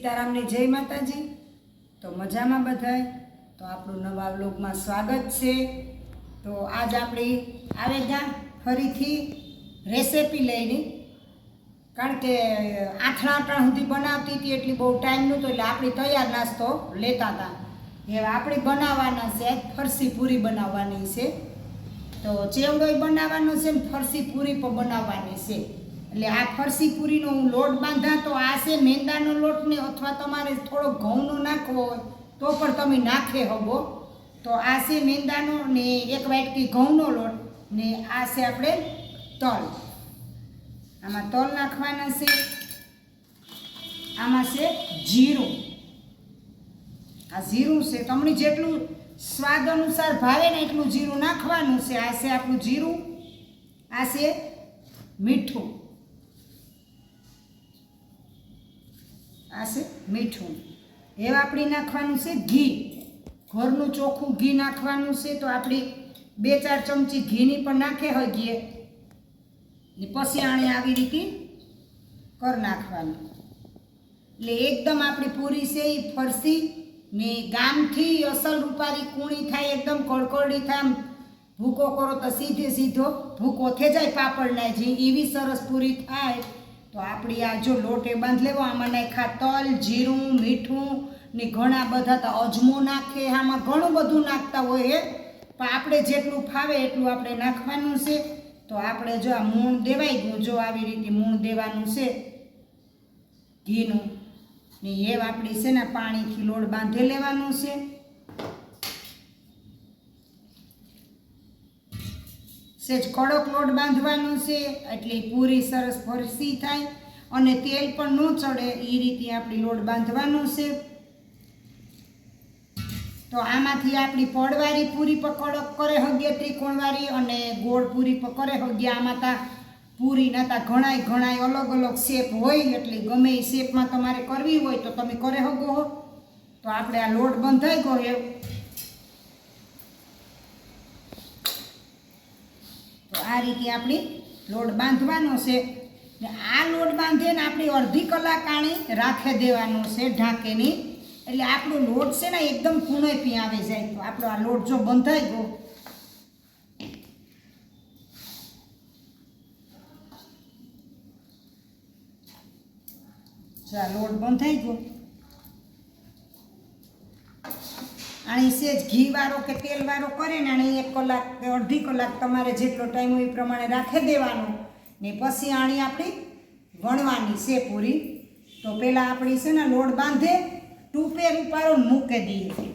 સીતારામની જય માતાજી. તો મજામાં બધાય? તો આપણું નવા વ્લોગમાં સ્વાગત છે. તો આજ આપણી આવે ત્યાં ફરીથી રેસીપી લઈને. કારણ કે આઠણા આઠણા સુધી બનાવતી હતી એટલી બહુ ટાઈમ નહોતો, એટલે આપણી તૈયાર નાસ્તો લેતા હતા. હવે આપણે બનાવવાના છે, ફરસી પૂરી બનાવવાની છે. તો ચેવડોય બનાવવાનો છે ને ફરસી પૂરી પણ બનાવવાની છે. એટલે આ ફરસી પૂરીનો હું લોટ બાંધા તો આ છે મેંદાનો લોટ ને અથવા તમારે થોડો ઘઉંનો નાખવો હોય તો પણ તમે નાખે હવો તો આ છે મેંદાનો ને એક વાટકી ઘઉંનો લોટ ને આ છે આપણે તલ. આમાં તલ નાખવાના છે. આમાં છે જીરું. આ જીરું છે. તમને જેટલું સ્વાદ અનુસાર ભાવે ને એટલું જીરું નાખવાનું છે. આ છે આપણું જીરું. આ છે મીઠું. આ છે મીઠું. હવે આપણે નાખવાનું છે ઘી. ઘરનું ચોખ્ખું ઘી નાખવાનું છે તો આપણી બે ચાર ચમચી ઘીની પણ નાખે હગીએ પછી આણે આવી રીતે કરી નાખવાનું. એટલે એકદમ આપણી પૂરી છે એ ફરસી ને ગામથી અસલ રૂપારી કૂણી થાય, એકદમ કડકડી થાય ભૂકો કરો તો સીધે સીધો ભૂકો થઈ જાય પાપડના જે એવી સરસ પૂરી થાય તો આપણી આ જો લોટે બાંધ લેવો આમાં નાખ્યા તલ, જીરું, મીઠું ને ઘણા બધા તો અજમો નાખે. આમાં ઘણું બધું નાખતા હોય પણ આપણે જેટલું ફાવે એટલું આપણે નાખવાનું છે. તો આપણે જો આ મૂણ દેવાઈ ગયું, જો આવી રીતે મૂણ દેવાનું છે ઘીનું. ને એ આપણી છે ને પાણીથી લોટ બાંધી લેવાનું છે. સેજ કડક લોટ બાંધવાનો છે, એટલે પૂરી સરસ ફરસી થાય અને તેલ પણ ન ચડે એ રીતે આપણી લોટ બાંધવાનો છે. તો આમાંથી આપણી પડવારી પૂરી કડક કરે હગ્યા ત્રિકોણવાળી અને ગોળ પૂરી કરે હગ્યા. આમાં તા પૂરી નાતા ઘણાય ઘણાય અલગ અલગ શેપ હોય, એટલે ગમે એ શેપમાં તમારે કરવી હોય તો તમે કરે હગો હો. તો આપણે આ લોટ બંધાઈ ગયો આ રીતે આપણી લોટ બાંધવાનો છે. આ લોટ બાંધીને આપણે અડધી કલાક આણી રાખે દેવાનો છે ઢાંકેની. એટલે આપણો લોટ છે ને એકદમ કૂણો પી આવી જાય. તો આપણો આ લોટ જો બંધાઈ ગયો. આ લોટ બંધાઈ ગયો. આણી સેજ ઘી વાળો કે તેલ વાળો કરે ને આણી એક કલાક કે અડધી કલાક તમારે જેટલો ટાઈમ હોય એ પ્રમાણે રાખી દેવાનો. ને પછી આણી આપણી વણવાની છે પૂરી. તો પહેલાં આપણી છે ને લોડ બાંધે ટૂપેર ઉપાડો મૂકી દઈએ.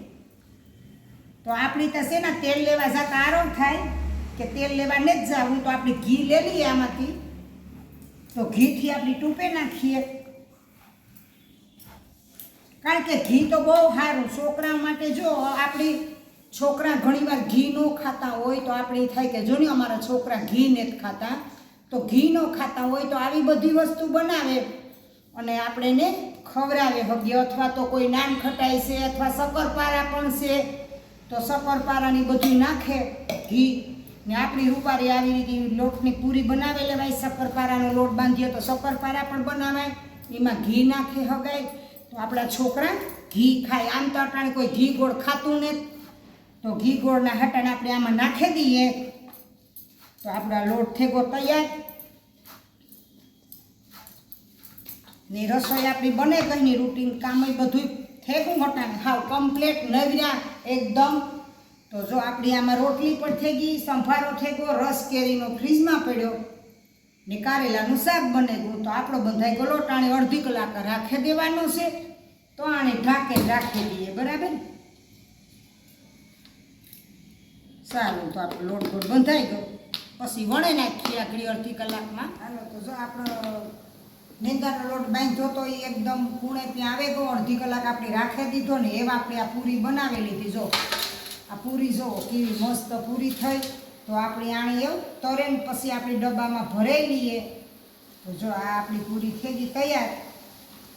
તો આપણી તો છે ને તેલ લેવા જતા આરોપ થાય કે તેલ લેવા ને જ જાવું. તો આપણે ઘી લઈ લઈએ આમાંથી. તો ઘીથી આપણી ટૂપે નાખીએ. કારણ કે ઘી તો બહુ સારું. છોકરા માટે જો આપણી છોકરા ઘણીવાર ઘી ન ખાતા હોય તો આપણે થાય કે જો ને અમારા છોકરા ઘી નથી ખાતા, તો ઘી ન ખાતા હોય તો આવી બધી વસ્તુ બનાવે. અને આપણે એને ખવડાવે હગીએ અથવા તો કોઈ નાન ખટાઈ છે, અથવા શક્કરપારા પણ છે, તો શક્કરપારાની બધું નાખે ઘી. ને આપણી રૂપારી આવી રીતે લોટની પૂરી બનાવી, લેવાય શક્કરપારાનો લોટ બાંધીએ તો શક્કરપારા પણ બનાવાય. એમાં ઘી નાખે હગાય. તો આપણા છોકરા ઘી ખાય. આમ તો અટાણે કોઈ ઘી ગોળ ખાતું ને તો ઘી ગોળના હટાને આપણે આમાં નાખી દઈએ. તો આપણા લોટ થેગો તૈયાર. ને રસોઈ આપણી બને કંઈની રૂટીન કામ બધું થેગું હટાને હાવ કમ્પ્લેટ નવર્યા એકદમ. તો જો આપણી આમાં રોટલી પણ થઈ ગઈ સંભારો થેગો, રસ કેરીનો ફ્રીજમાં પડ્યો. ને કારેલાનું શાક બને ગયું. તો આપણો બંધાઈ ગયો ટાણે અડધી કલાક રાખી દેવાનો છે. તો આને ઢાંકે રાખી દઈએ, બરાબર? સારું, તો આપણો લોટ ગોળ બંધાઈ ગયો. પછી વણે નાખીએ આગળ અડધી કલાકમાં. હાલો, તો જો આપણો નીંદાનો લોટ બાંધ્યો તો એ એકદમ પૂણે ત્યાં આવે ગયો. અડધી કલાક આપણે રાખી દીધો ને એવા આપણે આ પૂરી બનાવી લીધી જો, આ પૂરી જો, કેવી મસ્ત પૂરી થઈ. તો આપણે આણે એવું તરે પછી આપણે ડબ્બામાં ભરાઈ લઈએ. તો જો, આ આપણી પૂરી થઈ ગઈ તૈયાર.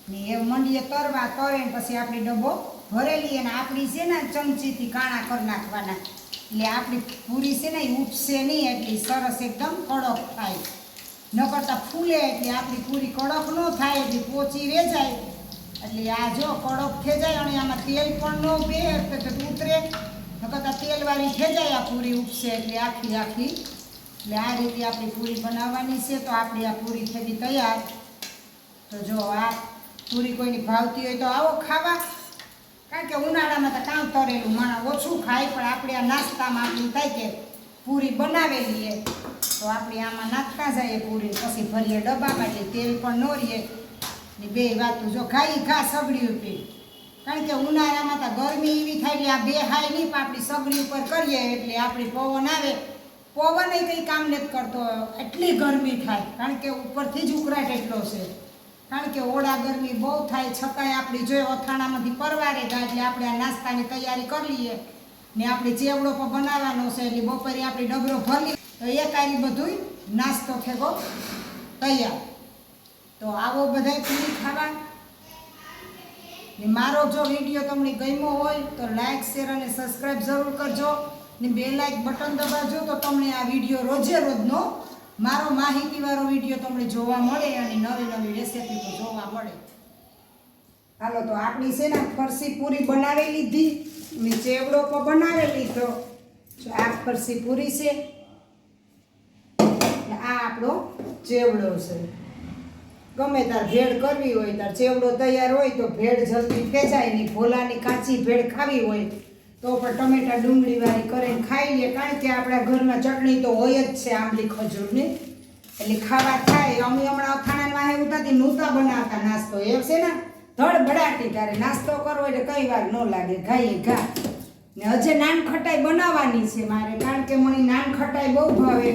ને એ મંડીએ તરવા તરે ને પછી આપણી ડબ્બો ભરેલી અને આપણી છે ને ચમચીથી કાણા કરી નાખવાના. એટલે આપણી પૂરી છે ને એ ઉપસે નહીં, એટલી સરસ એકદમ કડક થાય. ન કરતાં ફૂલે એટલે આપણી પૂરી કડક ન થાય, એટલે પોચી વેચાય. એટલે આ જો કડક ખેંચાય અને આમાં તેલ પણ ન બે ઉતરે. ન કરતાં તેલવાળી ખેંચાય આ પૂરી ઉપસે એટલે આખી આખી. એટલે આ રીતે આપણી પૂરી બનાવવાની છે, તો આપણી આ પૂરી થઈ તૈયાર. તો જો આ પૂરી કોઈની ભાવતી હોય તો આવો ખાવા. કારણ કે ઉનાળામાં તો કામ તરેલું માણસ ઓછું ખાય, પણ આપણે આ નાસ્તામાં આપણું થાય કે પૂરી બનાવેલી એ. તો આપણે આમાં નાખતા જઈએ પૂરી, પછી ભરીએ ડબ્બામાં જઈએ તેલ પણ ન રહીએ ને બે વાતું જો ખાઈ ખા સગડી ઉપર કારણ કે ઉનાળામાં તો ગરમી એવી થાય એટલે આ બે હાય નહીં, પણ આપણી સગડી ઉપર કરીએ એટલે આપણી પવન આવે. પવન કંઈ કામ નથી કરતો, એટલી ગરમી થાય. કારણ કે ઉપરથી જ ઉકરાટ એટલો છે. કારણ કે ઓળા ગરમી બહુ થાય, છતાંય આપણી જોઈએ અથાણામાંથી પરવારે ગયા એટલે આપણે આ નાસ્તાની તૈયારી કરી લઈએ ને આપણે ચેવડો પણ બનાવવાનો છે એટલે બપોરે આપણે ડબરો ભરી તો એક આરી બધું નાસ્તો થેગો તૈયાર. તો આવો બધાય પૂરી ખાવા. ને મારો જો વીડિયો તમને ગમ્યો હોય તો લાઇક શેર અને સબસ્ક્રાઈબ જરૂર કરજો ને બે લાઇક બટન દબાવજો તો તમને આ વીડિયો રોજે રોજનો મારો માહિતીવાળો વીડિયો તમને જોવા મળે અને નવી નવી રેસીપી પણ જોવા મળે. હાલો, તો આપણી છે ને ફરસી પૂરી બનાવી લીધી. ને ચેવડો પણ બનાવી લીધો. આ ફરસી પૂરી છે. આ આપણો ચેવડો છે. ગમે તાર ભેળ કરવી હોય, તાર ચેવડો તૈયાર હોય તો ભેળ જલ્દી ફેંચાય નહીં. ભોલાની કાચી ભેળ ખાવી હોય. તો પણ ટમેટા ડુંગળીવાળી કરીને ખાઈ લઈએ કારણ કે આપણા ઘરમાં ચટણી તો હોય જ છે આંબલી ખજૂરની. એટલે ખાવા થાય. અમે હમણાં અથાણા વાહે ઉતાથી નૂતા બનાવતા નાસ્તો. એ છે ને ધડ બડાટી તારે નાસ્તો કરવો એટલે કઈ વાર ન લાગે. ઘાઈએ ઘા. ને હજે નાન ખટાઈ બનાવવાની છે મારે. કારણ કે મને નાન ખટાઈ બહુ ભાવે.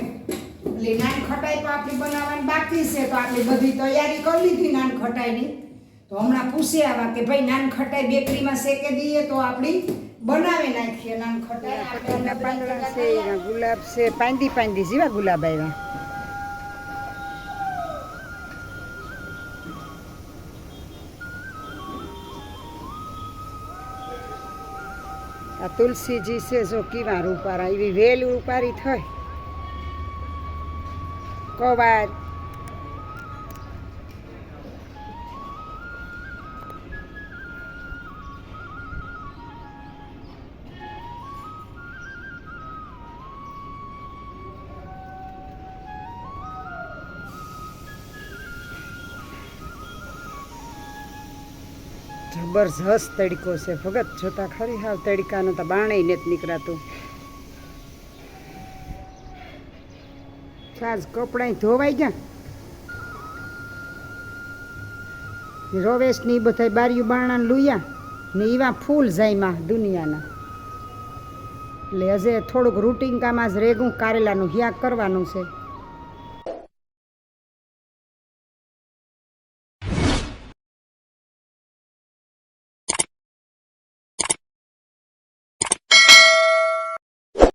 એટલે નાન ખટાઈ તો આપણી બનાવવાની બાકી છે. તો આપણે બધી તૈયારી કરી લીધી નાન ખટાઈની. તો હમણાં પૂછ્યા આવા કે ભાઈ નાન ખટાઈ બેકરીમાં શેકે દઈએ તો આપણી બનાવી નાખીએ નાન ખટાઈ. પાંદડા છે ગુલાબ છે પાંદી પાંદી જેવા ગુલાબ આવ્યા. આ તુલસીજી છે જો કેવા રૂપારા એવી વેલ રૂપારી થઈ. કવાર જબરજસ્ત તડકો છે. ભગત જોતા ખરી હાવ તડકાનો તો બાણે નથી નીકળાતું. સાજ કપડાં ધોવાઈ ગયા. રોવેશની બધા બારીયું બાણા લુયા. ને એવા ફૂલ જાયમાં દુનિયાના. એટલે હજે થોડુંક રૂટિંગ કામ જ રેગું કારેલાનું હિયાક કરવાનું છે.